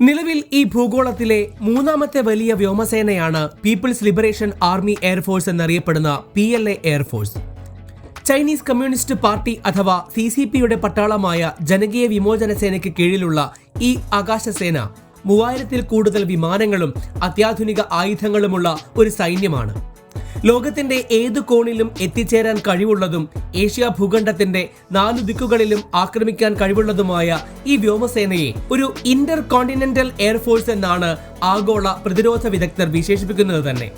നിലവിൽ ഈ ഭൂഗോളത്തിലെ മൂന്നാമത്തെ വലിയ വ്യോമസേനയാണ് People's Liberation Army air force എന്നറിയപ്പെടുന്ന P L A air force Chinese Communist Party അഥവാ സി സി പിയുടെ പട്ടാളമായ ജനകീയ വിമോചന സേനയ്ക്ക് കീഴിലുള്ള ഈ ആകാശസേന മൂവായിരത്തിൽ കൂടുതൽ വിമാനങ്ങളും അത്യാധുനിക ആയുധങ്ങളുമുള്ള ഒരു സൈന്യമാണ്. ലോകത്തിന്റെ ഏത് കോണിലും എത്തിച്ചേരാൻ കഴിവുള്ളതും ഏഷ്യ ഭൂഖണ്ഡത്തിന്റെ നാലു ദിക്കുകളിലും ആക്രമിക്കാൻ കഴിവുള്ളതുമായ ഈ വ്യോമസേനയെ ഒരു ഇന്റർ കോണ്ടിനെന്റൽ എയർഫോഴ്സ് എന്നാണ് ആഗോള പ്രതിരോധ വിദഗ്ധർ വിശേഷിപ്പിക്കുന്നത് തന്നെ.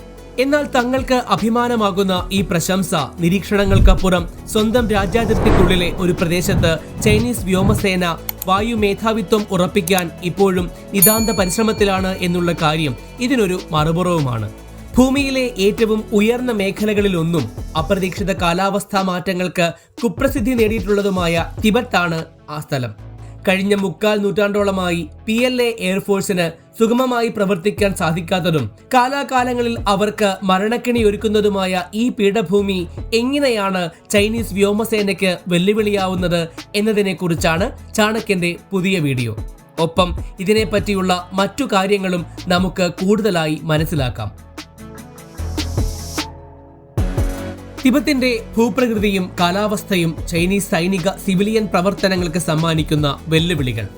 എന്നാൽ തങ്ങൾക്ക് അഭിമാനമാകുന്ന ഈ പ്രശംസ നിരീക്ഷണങ്ങൾക്കപ്പുറം സ്വന്തം രാജ്യാതിർത്തിക്കുള്ളിലെ ഒരു പ്രദേശത്ത് ചൈനീസ് വ്യോമസേന വായു മേധാവിത്വം ഉറപ്പിക്കാൻ ഇപ്പോഴും നിതാന്ത പരിശ്രമത്തിലാണ് എന്നുള്ള കാര്യം ഇതിനൊരു മറുപുറവുമാണ്. ഭൂമിയിലെ ഏറ്റവും ഉയർന്ന മേഖലകളിലൊന്നും അപ്രതീക്ഷിത കാലാവസ്ഥാ മാറ്റങ്ങൾക്ക് കുപ്രസിദ്ധി നേടിയിട്ടുള്ളതുമായ തിബത്താണ് ആ സ്ഥലം. കഴിഞ്ഞ മുക്കാൽ നൂറ്റാണ്ടോളമായി പി എൽ എ എയർഫോഴ്സിന് സുഗമമായി പ്രവർത്തിക്കാൻ സാധിക്കാത്തതും കാലാകാലങ്ങളിൽ അവർക്ക് മരണക്കിണി ഒരുക്കുന്നതുമായ ഈ പീഠഭൂമി എങ്ങനെയാണ് ചൈനീസ് വ്യോമസേനയ്ക്ക് വെല്ലുവിളിയാവുന്നത് എന്നതിനെക്കുറിച്ചാണ് ചാണക്യന്റെ പുതിയ വീഡിയോ. ഒപ്പം ഇതിനെപ്പറ്റിയുള്ള മറ്റു കാര്യങ്ങളും നമുക്ക് കൂടുതലായി മനസ്സിലാക്കാം. തിബത്തിന്റെ ഭൂപ്രകൃതിയും കാലാവസ്ഥയും ചൈനീസ് സൈനിക സിവിലിയൻ പ്രവർത്തനങ്ങൾക്ക് സമ്മാനിക്കുന്ന വെല്ലുവിളികൾ.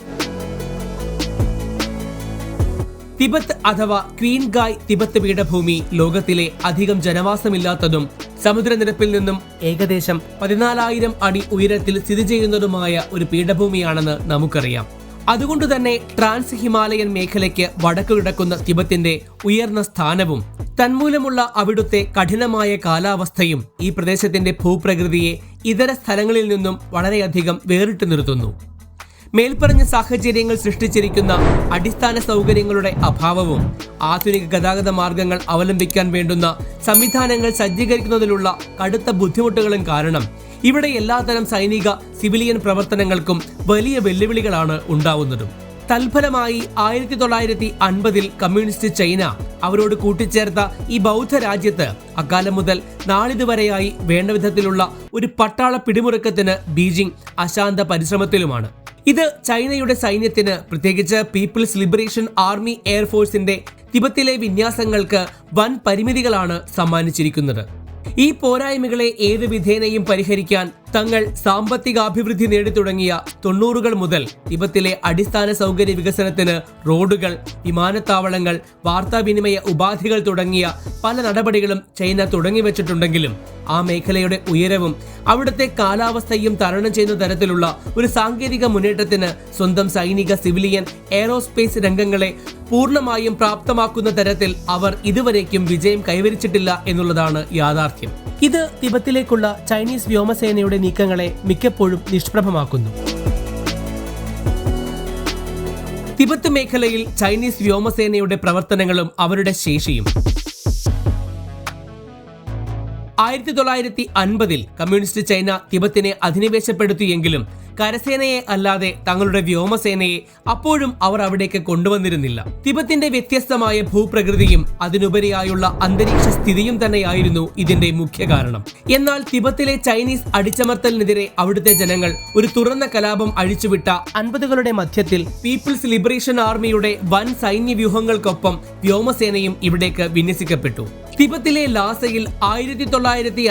തിബത്ത് അഥവാ ക്വീൻ ഗായ് തിബത്ത് പീഠഭൂമി ലോകത്തിലെ അധികം ജനവാസമില്ലാത്തതും സമുദ്രനിരപ്പിൽ നിന്നും ഏകദേശം പതിനാലായിരം അടി ഉയരത്തിൽ സ്ഥിതി ചെയ്യുന്നതുമായ ഒരു പീഠഭൂമിയാണെന്ന് നമുക്കറിയാം. അതുകൊണ്ട് തന്നെ ട്രാൻസ് ഹിമാലയൻ മേഖലയ്ക്ക് വടക്കു കിടക്കുന്ന തിബത്തിന്റെ ഉയർന്ന സ്ഥാനവും തന്മൂലമുള്ള അവിടുത്തെ കഠിനമായ കാലാവസ്ഥയും ഈ പ്രദേശത്തിന്റെ ഭൂപ്രകൃതിയെ ഇതര സ്ഥലങ്ങളിൽ നിന്നും വളരെയധികം വേറിട്ട് നിർത്തുന്നു. മേൽപ്പറഞ്ഞ സാഹചര്യങ്ങൾ സൃഷ്ടിച്ചിരിക്കുന്ന അടിസ്ഥാന സൗകര്യങ്ങളുടെ അഭാവവും ആധുനിക ഗതാഗത മാർഗങ്ങൾ അവലംബിക്കാൻ വേണ്ടുന്ന സംവിധാനങ്ങൾ സജ്ജീകരിക്കുന്നതിലുള്ള കടുത്ത ബുദ്ധിമുട്ടുകളും കാരണം ഇവിടെ എല്ലാത്തരം സൈനിക സിവിലിയൻ പ്രവർത്തനങ്ങൾക്കും വലിയ വെല്ലുവിളികളാണ് ഉണ്ടാവുന്നതും. തൽഫലമായി ആയിരത്തി തൊള്ളായിരത്തി അൻപതിൽ കമ്മ്യൂണിസ്റ്റ് ചൈന അവരോട് കൂട്ടിച്ചേർത്ത ഈ ബൗദ്ധ രാജ്യത്ത് അക്കാലം മുതൽ നാളിതുവരെയായി വേണ്ട വിധത്തിലുള്ള ഒരു പട്ടാള പിടിമുറുക്കത്തിന് ബീജിംഗ് അശാന്ത പരിശ്രമത്തിലുമാണ്. ഇത് ചൈനയുടെ സൈന്യത്തിന് പ്രത്യേകിച്ച് പീപ്പിൾസ് ലിബറേഷൻ ആർമി എയർഫോഴ്സിന്റെ തിബത്തിലെ വിന്യാസങ്ങൾക്ക് വൻ പരിമിതികളാണ് സമ്മാനിച്ചിരിക്കുന്നത്. ഈ പോരായ്മകളെ ഏത് വിധേനയും പരിഹരിക്കാൻ തങ്ങൾ സാമ്പത്തികാഭിവൃദ്ധി നേടിത്തുടങ്ങിയ തൊണ്ണൂറുകൾ മുതൽ തിബത്തിലെ അടിസ്ഥാന സൗകര്യ വികസനത്തിന് റോഡുകൾ വിമാനത്താവളങ്ങൾ വാർത്താവിനിമയ ഉപാധികൾ തുടങ്ങിയ പല നടപടികളും ചൈന തുടങ്ങിവെച്ചിട്ടുണ്ടെങ്കിലും ആ മേഖലയുടെ ഉയരവും അവിടുത്തെ കാലാവസ്ഥയും തരണം ചെയ്യുന്ന തരത്തിലുള്ള ഒരു സാങ്കേതിക മുന്നേറ്റത്തിന് സ്വന്തം സൈനിക സിവിലിയൻ എയറോസ്പേസ് രംഗങ്ങളെ പൂർണമായും പ്രാപ്തമാക്കുന്ന തരത്തിൽ അവർ ഇതുവരേക്കും വിജയം കൈവരിച്ചിട്ടില്ല എന്നുള്ളതാണ് യാഥാർത്ഥ്യം. ഇത് തിബത്തിലേക്കുള്ള ചൈനീസ് വ്യോമസേനയുടെ നീക്കങ്ങളെ മിക്കപ്പോഴും നിഷ്പ്രഭമാക്കുന്നു. തിബത്ത് മേഖലയിൽ ചൈനീസ് വ്യോമസേനയുടെ പ്രവർത്തനങ്ങളും അവരുടെ ശേഷിയും. ആയിരത്തി തൊള്ളായിരത്തി അൻപതിൽ കമ്മ്യൂണിസ്റ്റ് ചൈന തിബത്തിനെ അധിനിവേശപ്പെടുത്തിയെങ്കിലും കരസേനയെ അല്ലാതെ തങ്ങളുടെ വ്യോമസേനയെ അപ്പോഴും അവർ അവിടേക്ക് കൊണ്ടുവന്നിരുന്നില്ല. തിബത്തിന്റെ വ്യത്യസ്തമായ ഭൂപ്രകൃതിയും അതിനുപരിയായുള്ള അന്തരീക്ഷ സ്ഥിതിയും തന്നെയായിരുന്നു ഇതിന്റെ മുഖ്യ കാരണം. എന്നാൽ തിബത്തിലെ ചൈനീസ് അടിച്ചമർത്തലിനെതിരെ അവിടുത്തെ ജനങ്ങൾ ഒരു തുറന്ന കലാപം അഴിച്ചുവിട്ട അൻപതുകളുടെ മധ്യത്തിൽ പീപ്പിൾസ് ലിബറേഷൻ ആർമിയുടെ വൻ സൈന്യ വ്യൂഹങ്ങൾക്കൊപ്പം വ്യോമസേനയും ഇവിടേക്ക് വിന്യസിക്കപ്പെട്ടു. തിബത്തിലെ ലാസയിൽ ആയിരത്തി തൊള്ളായിരത്തി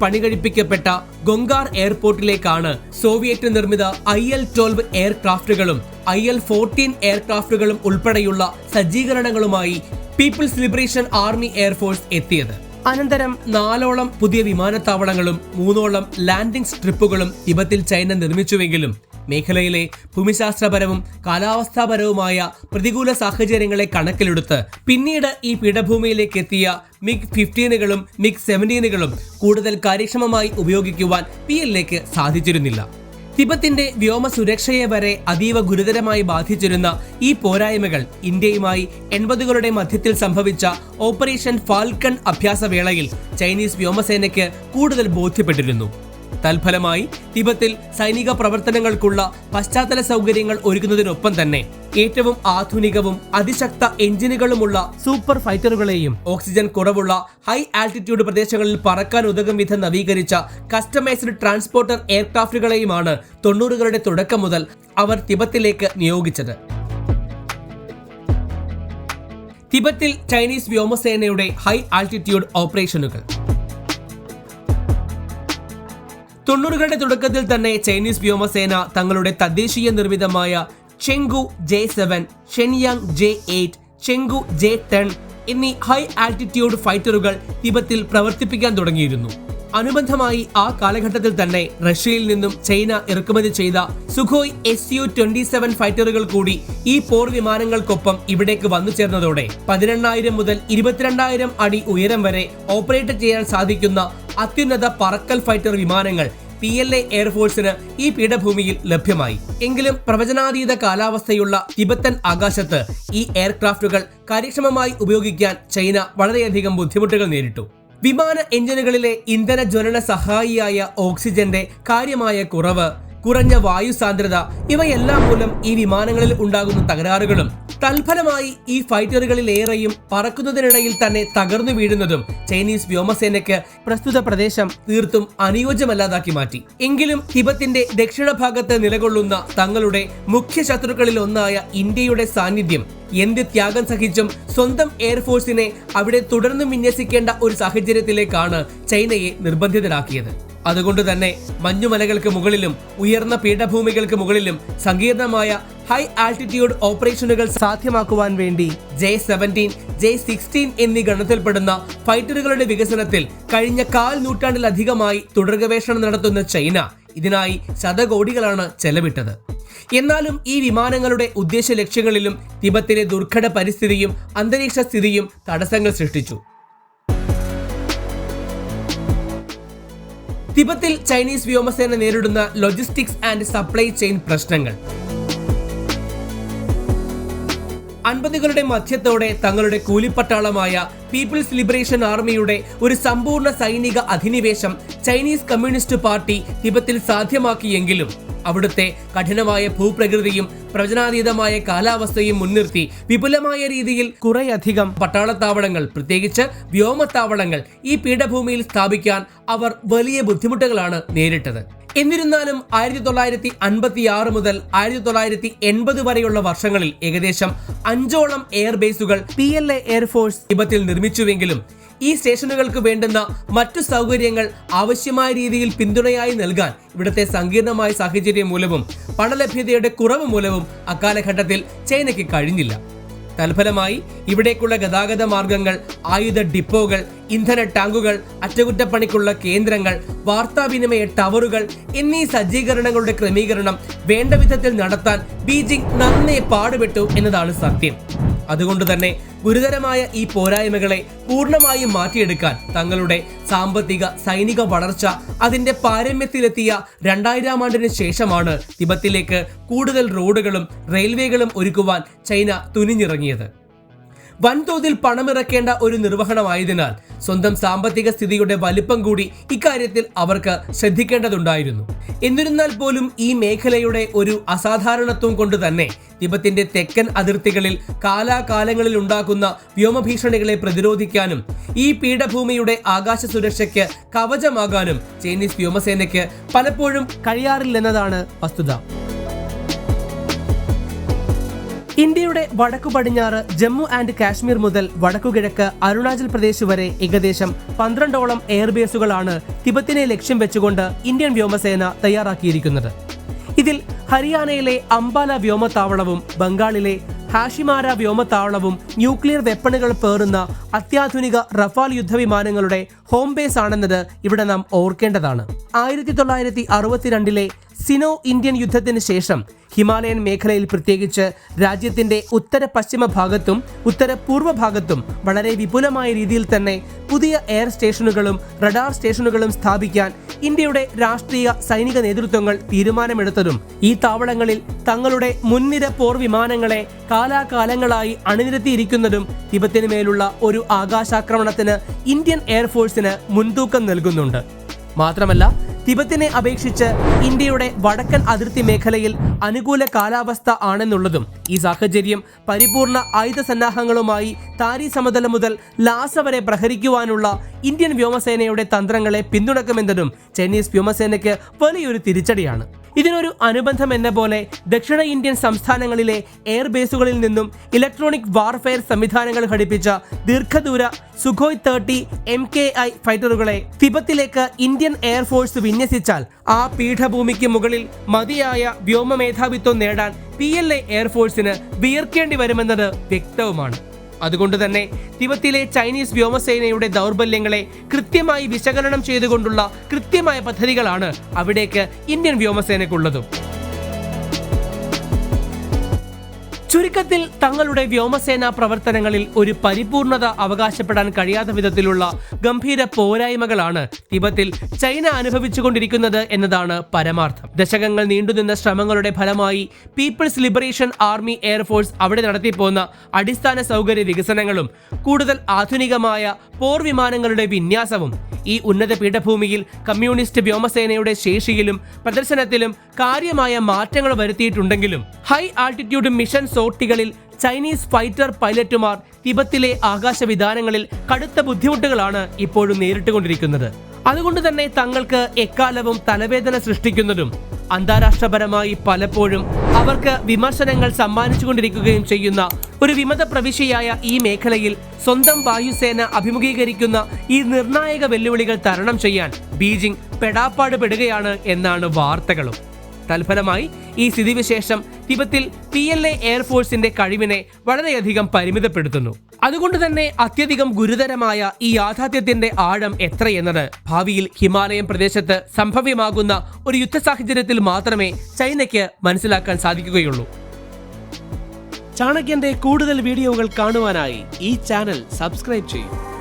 പണി കഴിപ്പിക്കപ്പെട്ട ഗൊങ്കാർ എയർപോർട്ടിലേക്കാണ് സോവിയറ്റ് നിർമ്മിത ഐ എൽ ട്വൽവ് എയർക്രാഫ്റ്റുകളും ഐ എൽ ഫോർട്ടീൻ എയർക്രാഫ്റ്റുകളും ഉൾപ്പെടെയുള്ള സജ്ജീകരണങ്ങളുമായി People's Liberation Army air force എത്തിയത്. അനന്തരം നാലോളം പുതിയ വിമാനത്താവളങ്ങളും മൂന്നോളം ലാൻഡിംഗ് സ്ട്രിപ്പുകളും തിബത്തിൽ ചൈന നിർമ്മിച്ചുവെങ്കിലും മേഖലയിലെ ഭൂമിശാസ്ത്രപരവും കാലാവസ്ഥാപരവുമായ പ്രതികൂല സാഹചര്യങ്ങളെ കണക്കിലെടുത്ത് പിന്നീട് ഈ പീഠഭൂമിയിലേക്ക് എത്തിയ മിഗ് ഫിഫ്റ്റീനുകളും മിഗ് സെവന്റീനുകളും കൂടുതൽ കാര്യക്ഷമമായി ഉപയോഗിക്കുവാൻ പി എല്ലേക്ക് സാധിച്ചിരുന്നില്ല. തിബത്തിന്റെ വ്യോമ സുരക്ഷയെ വരെ അതീവ ഗുരുതരമായി ബാധിച്ചിരുന്ന ഈ പോരായ്മകൾ ഇന്ത്യയുമായി എൺപതുകളുടെ മധ്യത്തിൽ സംഭവിച്ച ഓപ്പറേഷൻ ഫാൽക്കൺ അഭ്യാസവേളയിൽ ചൈനീസ് വ്യോമസേനയ്ക്ക് കൂടുതൽ ബോധ്യപ്പെട്ടിരുന്നു. തൽഫലമായി തിബത്തിൽ സൈനിക പ്രവർത്തനങ്ങൾക്കുള്ള പശ്ചാത്തല സൗകര്യങ്ങൾ ഒരുക്കുന്നതിനൊപ്പം തന്നെ ഏറ്റവും ആധുനികവും അതിശക്ത എഞ്ചിനുകളുമുള്ള സൂപ്പർ ഫൈറ്ററുകളെയും ഓക്സിജൻ കുറവുള്ള ഹൈ ആൾട്ടിറ്റ്യൂഡ് പ്രദേശങ്ങളിൽ പറക്കാൻ ഉതകും വിധം നവീകരിച്ച കസ്റ്റമൈസ്ഡ് ട്രാൻസ്പോർട്ടർ എയർക്രാഫ്റ്റുകളെയുമാണ് തൊണ്ണൂറുകളുടെ തുടക്കം മുതൽ അവർ തിബത്തിലേക്ക് നിയോഗിച്ചത്. തിബത്തിൽ ചൈനീസ് വ്യോമസേനയുടെ ഹൈ ആൾട്ടിറ്റ്യൂഡ് ഓപ്പറേഷനുകൾ തൊണ്ണൂറുകളുടെ തുടക്കത്തിൽ തന്നെ ചൈനീസ് വ്യോമസേന തങ്ങളുടെ തദ്ദേശീയ നിർമ്മിതമായ Chengdu J seven Shenyang J eight Chengdu J ten എന്നീ ഹൈ ആൾട്ടിറ്റ്യൂഡ് ഫൈറ്ററുകൾ തിബത്തിൽ പ്രവർത്തിപ്പിക്കാൻ തുടങ്ങിയിരുന്നു. അനുബന്ധമായി ആ കാലഘട്ടത്തിൽ തന്നെ റഷ്യയിൽ നിന്നും ചൈന ഇറക്കുമതി ചെയ്ത Sukhoi S U twenty seven ഫൈറ്ററുകൾ കൂടി ഈ പോർ വിമാനങ്ങൾക്കൊപ്പം ഇവിടേക്ക് വന്നു ചേർന്നതോടെ പതിനെണ്ണായിരം മുതൽ ഇരുപത്തിരണ്ടായിരം അടി ഉയരം വരെ ഓപ്പറേറ്റ് ചെയ്യാൻ സാധിക്കുന്ന അത്യുന്നത പറക്കൽ ഫൈറ്റർ വിമാനങ്ങൾ പി എൽ എ എയർഫോഴ്സിന് ഈ പീഠഭൂമിയിൽ ലഭ്യമായി. എങ്കിലും പ്രവചനാതീത കാലാവസ്ഥയുള്ള തിബത്തൻ ആകാശത്ത് ഈ എയർക്രാഫ്റ്റുകൾ കാര്യക്ഷമമായി ഉപയോഗിക്കാൻ ചൈന വളരെയധികം ബുദ്ധിമുട്ടുകൾ നേരിട്ടു. വിമാന എഞ്ചിനുകളിലെ ഇന്ധന ജ്വലന സഹായിയായ ഓക്സിജന്റെ കാര്യമായ കുറവ് കുറഞ്ഞ വായു സാന്ദ്രത ഇവയെല്ലാം മൂലം ഈ വിമാനങ്ങളിൽ ഉണ്ടാകുന്ന തകരാറുകളും തൽഫലമായി ഈ ഫൈറ്ററുകളിലേറെയും പറക്കുന്നതിനിടയിൽ തന്നെ തകർന്നു വീഴുന്നതും ചൈനീസ് വ്യോമസേനയ്ക്ക് പ്രസ്തുത പ്രദേശം തീർത്തും അനുയോജ്യമല്ലാതാക്കി മാറ്റി. എങ്കിലും തിബത്തിന്റെ ദക്ഷിണ ഭാഗത്ത് നിലകൊള്ളുന്ന തങ്ങളുടെ മുഖ്യ ശത്രുക്കളിൽ ഒന്നായ ഇന്ത്യയുടെ സാന്നിധ്യം എന്ത് ത്യാഗം സഹിച്ചും സ്വന്തം എയർഫോഴ്സിനെ അവിടെ തുടർന്ന് വിന്യസിക്കേണ്ട ഒരു സാഹചര്യത്തിലേക്കാണ് ചൈനയെ നിർബന്ധിതരാക്കിയത്. അതുകൊണ്ട് തന്നെ മഞ്ഞുമലകൾക്ക് മുകളിലും ഉയർന്ന പീഠഭൂമികൾക്ക് മുകളിലും സങ്കീർണമായ ഹൈ ആൾട്ടിറ്റ്യൂഡ് ഓപ്പറേഷനുകൾ സാധ്യമാക്കുവാൻ വേണ്ടി ജെ സെവന്റീൻ ജെ സിക്സ്റ്റീൻ എന്നീ ഗണത്തിൽപ്പെടുന്ന ഫൈറ്ററുകളുടെ വികസനത്തിൽ കഴിഞ്ഞ കാൽ നൂറ്റാണ്ടിലധികമായി തുടർഗവേഷണം നടത്തുന്ന ചൈന ഇതിനായി ശതകോടികളാണ് ചെലവിട്ടത്. എന്നാലും ഈ വിമാനങ്ങളുടെ ഉദ്ദേശ ലക്ഷ്യങ്ങളിലും തിബത്തിലെ ദുർഘട പരിസ്ഥിതിയും അന്തരീക്ഷ സ്ഥിതിയും തടസ്സങ്ങൾ സൃഷ്ടിച്ചു. തിബത്തിൽ ചൈനീസ് വ്യോമസേന നേരിടുന്ന ലോജിസ്റ്റിക്സ് ആൻഡ് സപ്ലൈ ചെയിൻ പ്രശ്നങ്ങൾ. അൻപതുകളുടെ മധ്യത്തോടെ തങ്ങളുടെ കൂലിപ്പട്ടാളമായ പീപ്പിൾസ് ലിബറേഷൻ ആർമിയുടെ ഒരു സമ്പൂർണ സൈനിക അധിനിവേശം ചൈനീസ് കമ്മ്യൂണിസ്റ്റ് പാർട്ടി തിബത്തിൽ സാധ്യമാക്കിയെങ്കിലും അവിടുത്തെ കഠിനമായ ഭൂപ്രകൃതിയും പ്രവചനാതീതമായ കാലാവസ്ഥയും മുൻനിർത്തി വിപുലമായ രീതിയിൽ കുറേയധികം പട്ടാളത്താവളങ്ങൾ പ്രത്യേകിച്ച് വ്യോമത്താവളങ്ങൾ ഈ പീഠഭൂമിയിൽ സ്ഥാപിക്കാൻ അവർ വലിയ ബുദ്ധിമുട്ടുകളാണ് നേരിട്ടത്. എന്നിരുന്നാലും ആയിരത്തി തൊള്ളായിരത്തി അൻപത്തി ആറ് മുതൽ ആയിരത്തി തൊള്ളായിരത്തി എൺപത് വരെയുള്ള വർഷങ്ങളിൽ ഏകദേശം അഞ്ചോളം എയർബേസുകൾ P L A air force തിബത്തിൽ നിർമ്മിച്ചുവെങ്കിലും ഈ സ്റ്റേഷനുകൾക്ക് വേണ്ടുന്ന മറ്റു സൗകര്യങ്ങൾ ആവശ്യമായ രീതിയിൽ പിന്തുണയായി നൽകാൻ ഇവിടുത്തെ സങ്കീർണമായ സാഹചര്യം മൂലവും പണലഭ്യതയുടെ കുറവ് മൂലവും അക്കാലഘട്ടത്തിൽ ചൈനയ്ക്ക് കഴിഞ്ഞില്ല. തൽഫലമായി ഇവിടേക്കുള്ള ഗതാഗത മാർഗങ്ങൾ ആയുധ ഡിപ്പോകൾ ഇന്ധന ടാങ്കുകൾ അറ്റകുറ്റപ്പണിക്കുള്ള കേന്ദ്രങ്ങൾ വാർത്താവിനിമയ ടവറുകൾ എന്നീ സജ്ജീകരണങ്ങളുടെ ക്രമീകരണം വേണ്ട വിധത്തിൽ നടത്താൻ ബീജിംഗ് നന്നേ പാടുപെട്ടു എന്നതാണ് സത്യം. അതുകൊണ്ട് തന്നെ ഗുരുതരമായ ഈ പോരായ്മകളെ പൂർണമായും മാറ്റിയെടുക്കാൻ തങ്ങളുടെ സാമ്പത്തിക സൈനിക വളർച്ച അതിന്റെ പാരമ്യത്തിലെത്തിയ രണ്ടായിരം ആണ്ടിന് ശേഷമാണ് തിബത്തിലേക്ക് കൂടുതൽ റോഡുകളും റെയിൽവേകളും ഒരുക്കുവാൻ ചൈന തുനിഞ്ഞിറങ്ങിയത്. വൻതോതിൽ പണമിറക്കേണ്ട ഒരു നിർവഹണമായതിനാൽ സ്വന്തം സാമ്പത്തിക സ്ഥിതിയുടെ വലിപ്പം കൂടി ഇക്കാര്യത്തിൽ അവർക്ക് ശ്രദ്ധിക്കേണ്ടതുണ്ടായിരുന്നു. എന്നിരുന്നാൽ പോലും ഈ മേഖലയുടെ ഒരു അസാധാരണത്വം കൊണ്ട് തന്നെ തിബത്തിന്റെ തെക്കൻ അതിർത്തികളിൽ കാലാകാലങ്ങളിൽ ഉണ്ടാക്കുന്ന വ്യോമഭീഷണികളെ പ്രതിരോധിക്കാനും ഈ പീഠഭൂമിയുടെ ആകാശ സുരക്ഷയ്ക്ക് കവചമാകാനും ചൈനീസ് വ്യോമസേനയ്ക്ക് പലപ്പോഴും കഴിയാറില്ലെന്നതാണ് വസ്തുത. ഇന്ത്യയുടെ വടക്കു പടിഞ്ഞാറ് ജമ്മു ആൻഡ് കാശ്മീർ മുതൽ വടക്കുകിഴക്ക് അരുണാചൽ പ്രദേശ് വരെ ഏകദേശം പന്ത്രണ്ടോളം എയർബേസുകളാണ് തിബത്തിനെ ലക്ഷ്യം വെച്ചുകൊണ്ട് ഇന്ത്യൻ വ്യോമസേന തയ്യാറാക്കിയിരിക്കുന്നത്. ഇതിൽ ഹരിയാനയിലെ അംബാല വ്യോമത്താവളവും ബംഗാളിലെ ഹാഷിമാര വ്യോമത്താവളവും ന്യൂക്ലിയർ വെപ്പണുകൾ പേറുന്ന അത്യാധുനിക റഫാൽ യുദ്ധവിമാനങ്ങളുടെ ഹോം ബേസ് ആണെന്നത് ഇവിടെ നാം ഓർക്കേണ്ടതാണ്. ആയിരത്തി തൊള്ളായിരത്തി അറുപത്തിരണ്ടിലെ സിനോ ഇന്ത്യൻ യുദ്ധത്തിന് ശേഷം ഹിമാലയൻ മേഖലയിൽ പ്രത്യേകിച്ച് രാജ്യത്തിന്റെ ഉത്തര പശ്ചിമ ഭാഗത്തും ഉത്തര പൂർവ ഭാഗത്തും വളരെ വിപുലമായ രീതിയിൽ തന്നെ പുതിയ എയർ സ്റ്റേഷനുകളും റഡാർ സ്റ്റേഷനുകളും സ്ഥാപിക്കാൻ ഇന്ത്യയുടെ രാഷ്ട്രീയ സൈനിക നേതൃത്വങ്ങൾ തീരുമാനമെടുത്തതും ഈ താവളങ്ങളിൽ തങ്ങളുടെ മുൻനിര പോർ വിമാനങ്ങളെ കാലാകാലങ്ങളായി അണിനിരത്തിയിരിക്കുന്നതും തിബത്തിന് മേലുള്ള ഒരു ആകാശാക്രമണത്തിന് ഇന്ത്യൻ എയർഫോഴ്സിന് മുൻതൂക്കം നൽകുന്നുണ്ട്. മാത്രമല്ല തിബത്തിനെ അപേക്ഷിച്ച് ഇന്ത്യയുടെ വടക്കൻ അതിർത്തി മേഖലയിൽ അനുകൂല കാലാവസ്ഥ ആണെന്നുള്ളതും ഈ സാഹചര്യം പരിപൂർണ ആയുധ സന്നാഹങ്ങളുമായി താരി സമതലം മുതൽ ലാസ വരെ പ്രഹരിക്കുവാനുള്ള ഇന്ത്യൻ വ്യോമസേനയുടെ തന്ത്രങ്ങളെ പിന്തുണക്കുമെന്നതും ചൈനീസ് വ്യോമസേനയ്ക്ക് വലിയൊരു തിരിച്ചടിയാണ്. ഇതിനൊരു അനുബന്ധം എന്ന പോലെ ദക്ഷിണ ഇന്ത്യൻ സംസ്ഥാനങ്ങളിലെ എയർബേസുകളിൽ നിന്നും ഇലക്ട്രോണിക് വാർഫെയർ സംവിധാനങ്ങൾ ഘടിപ്പിച്ച ദീർഘദൂര Sukhoi thirty M K I ഫൈറ്ററുകളെ തിബത്തിലേക്ക് ഇന്ത്യൻ എയർഫോഴ്സ് വിന്യസിച്ചാൽ ആ പീഠഭൂമിക്ക് മുകളിൽ മതിയായ വ്യോമ മേധാവിത്വം നേടാൻ പി എൽ എ എയർഫോഴ്സിന് വിയർക്കേണ്ടി വരുമെന്നത് വ്യക്തവുമാണ്. അതുകൊണ്ട് തന്നെ തിബത്തിലെ ചൈനീസ് വ്യോമസേനയുടെ ദൗർബല്യങ്ങളെ കൃത്യമായി വിശകലനം ചെയ്തുകൊണ്ടുള്ള കൃത്യമായ പദ്ധതികളാണ് അവിടേക്ക് ഇന്ത്യൻ വ്യോമസേനയ്ക്കുള്ളതും ചുരുക്കത്തിൽ തങ്ങളുടെ വ്യോമസേനാ പ്രവർത്തനങ്ങളിൽ ഒരു പരിപൂർണത അവകാശപ്പെടാൻ കഴിയാത്ത വിധത്തിലുള്ള ഗംഭീര പോരായ്മകളാണ് തിബത്തിൽ ചൈന അനുഭവിച്ചുകൊണ്ടിരിക്കുന്നത് എന്നതാണ് പരമാർത്ഥം. ദശകങ്ങൾ നീണ്ടുനിന്ന ശ്രമങ്ങളുടെ ഫലമായി പീപ്പിൾസ് ലിബറേഷൻ ആർമി എയർഫോഴ്സ് അവിടെ നടത്തിപ്പോന്ന അടിസ്ഥാന സൗകര്യ വികസനങ്ങളും കൂടുതൽ ആധുനികമായ പോർ വിമാനങ്ങളുടെ വിന്യാസവും ഈ ഉന്നത പീഠഭൂമിയിൽ കമ്മ്യൂണിസ്റ്റ് വ്യോമസേനയുടെ ശേഷിയിലും പ്രദർശനത്തിലും കാര്യമായ മാറ്റങ്ങൾ വരുത്തിയിട്ടുണ്ടെങ്കിലും ഹൈ ആൾട്ടിറ്റ്യൂഡ് മിഷൻ സോട്ടികളിൽ ചൈനീസ് ഫൈറ്റർ പൈലറ്റുമാർ തിബത്തിലെ ആകാശവിധാനങ്ങളിൽ കടുത്ത ബുദ്ധിമുട്ടുകളാണ് ഇപ്പോഴും നേരിട്ടുകൊണ്ടിരിക്കുന്നത്. അതുകൊണ്ട് തന്നെ തങ്ങൾക്ക് എക്കാലവും തലവേദന സൃഷ്ടിക്കുന്നതും അന്താരാഷ്ട്രപരമായി പലപ്പോഴും അവർക്ക് വിമർശനങ്ങൾ സമ്മാനിച്ചുകൊണ്ടിരിക്കുകയും ചെയ്യുന്ന ഒരു വിമത പ്രവിശ്യയായ ഈ മേഖലയിൽ സ്വന്തം വായുസേന അഭിമുഖീകരിക്കുന്ന ഈ നിർണായക വെല്ലുവിളികൾ തരണം ചെയ്യാൻ ബീജിംഗ് പെടാപ്പാട് പെടുകയാണ് എന്നാണ് വാർത്തകളും. തൽഫലമായി ഈ സ്ഥിതിവിശേഷം തിബത്തിൽ പി എൽ എ എയർഫോഴ്സിന്റെ കഴിവിനെ വളരെയധികം പരിമിതപ്പെടുത്തുന്നു. അതുകൊണ്ട് തന്നെ അത്യധികം ഗുരുതരമായ ഈ യാഥാർത്ഥ്യത്തിന്റെ ആഴം എത്രയെന്നത് ഭാവിയിൽ ഹിമാലയം പ്രദേശത്ത് സംഭവ്യമാകുന്ന ഒരു യുദ്ധ സാഹചര്യത്തിൽ മാത്രമേ ചൈനയ്ക്ക് മനസ്സിലാക്കാൻ സാധിക്കുകയുള്ളൂ. ചാണക്യന്റെ കൂടുതൽ വീഡിയോകൾ കാണുവാനായി ഈ ചാനൽ സബ്സ്ക്രൈബ് ചെയ്യൂ.